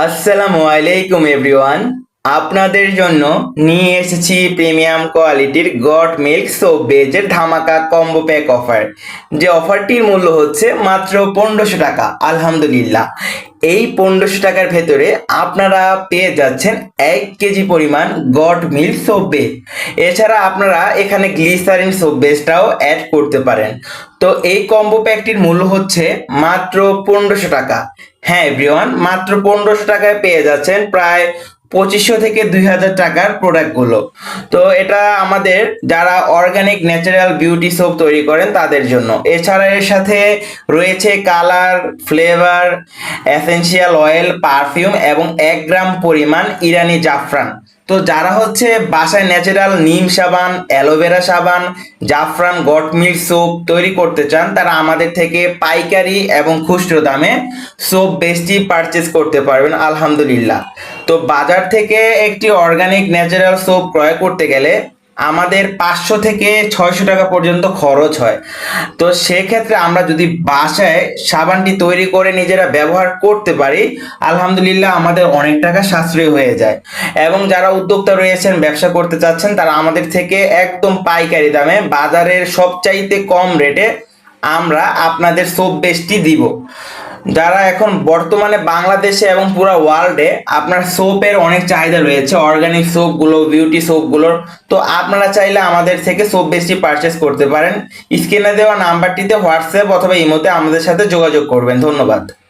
আসসালামু আলাইকুম এভরিওয়ান। আপনাদের জন্য নিয়ে এসেছি প্রিমিয়াম কোয়ালিটির গট মিল্ক সোপ বেজের ধামাকা কম্বো প্যাক অফার। যে অফারটির মূল্য হচ্ছে মাত্র পনেরোশো টাকা, আলহামদুলিল্লাহ। এই পনেরোশো টাকার ভেতরে আপনারা পেয়ে যাচ্ছেন এক কেজি পরিমাণ গট মিল্ক সোপ বেজ। এছাড়া আপনারা এখানে গ্লিসারিন সোপ বেসটাও অ্যাড করতে পারেন। তো এই কম্বো প্যাকটির মূল্য হচ্ছে মাত্র পনেরোশো টাকা। হ্যাঁ এভরিওয়ান মাত্র পনেরোশো টাকায় পেয়ে যাচ্ছেন প্রায় পঁচিশশো থেকে দুই হাজার টাকার প্রোডাক্টগুলো তো এটা আমাদের যারা অর্গানিক ন্যাচারাল বিউটি সোপ তৈরি করেন তাদের জন্য। এছাড়া এর সাথে রয়েছে colour flavour essential oil perfume এবং এক গ্রাম পরিমাণ ইরানি জাফরান। তো যারা হচ্ছে বাসায় ন্যাচারাল নিম সাবান, অ্যালোভেরা সাবান, জাফরান গট মিল্ক সোপ তৈরি করতে চান, তারা আমাদের থেকে পাইকারি এবং খুচরো দামে সোপ বেশি পারচেস করতে পারবেন, আলহামদুলিল্লাহ। তো বাজার থেকে একটি অর্গানিক ন্যাচারাল সোপ ক্রয় করতে গেলে আমাদের পাঁচশো থেকে ছয়শো টাকা পর্যন্ত খরচ হয়। তো সেক্ষেত্রে আমরা যদি বাসায় সাবানটি তৈরি করে নিজেরা ব্যবহার করতে পারি, আলহামদুলিল্লাহ আমাদের অনেক টাকা সাশ্রয় হয়ে যায়। এবং যারা উদ্যোক্তা রয়েছেন, ব্যবসা করতে চাচ্ছেন, তারা আমাদের থেকে একদম পাইকারি দামে বাজারের সবচাইতে কম রেটে আমরা আপনাদের সোপ বেশটি দিব। যারা এখন বর্তমানে বাংলাদেশে এবং পুরো ওয়ার্ল্ডে আপনার সোপের অনেক চাহিদা রয়েছে অর্গানিক সোপগুলো বিউটি সোপগুলোর তো আপনারা চাইলে আমাদের থেকে সোপ বেশি পারচেস করতে পারেন। স্ক্রিনে দেওয়া নাম্বারটিতে হোয়াটসঅ্যাপ অথবা ইমোতে আমাদের সাথে যোগাযোগ করবেন। ধন্যবাদ।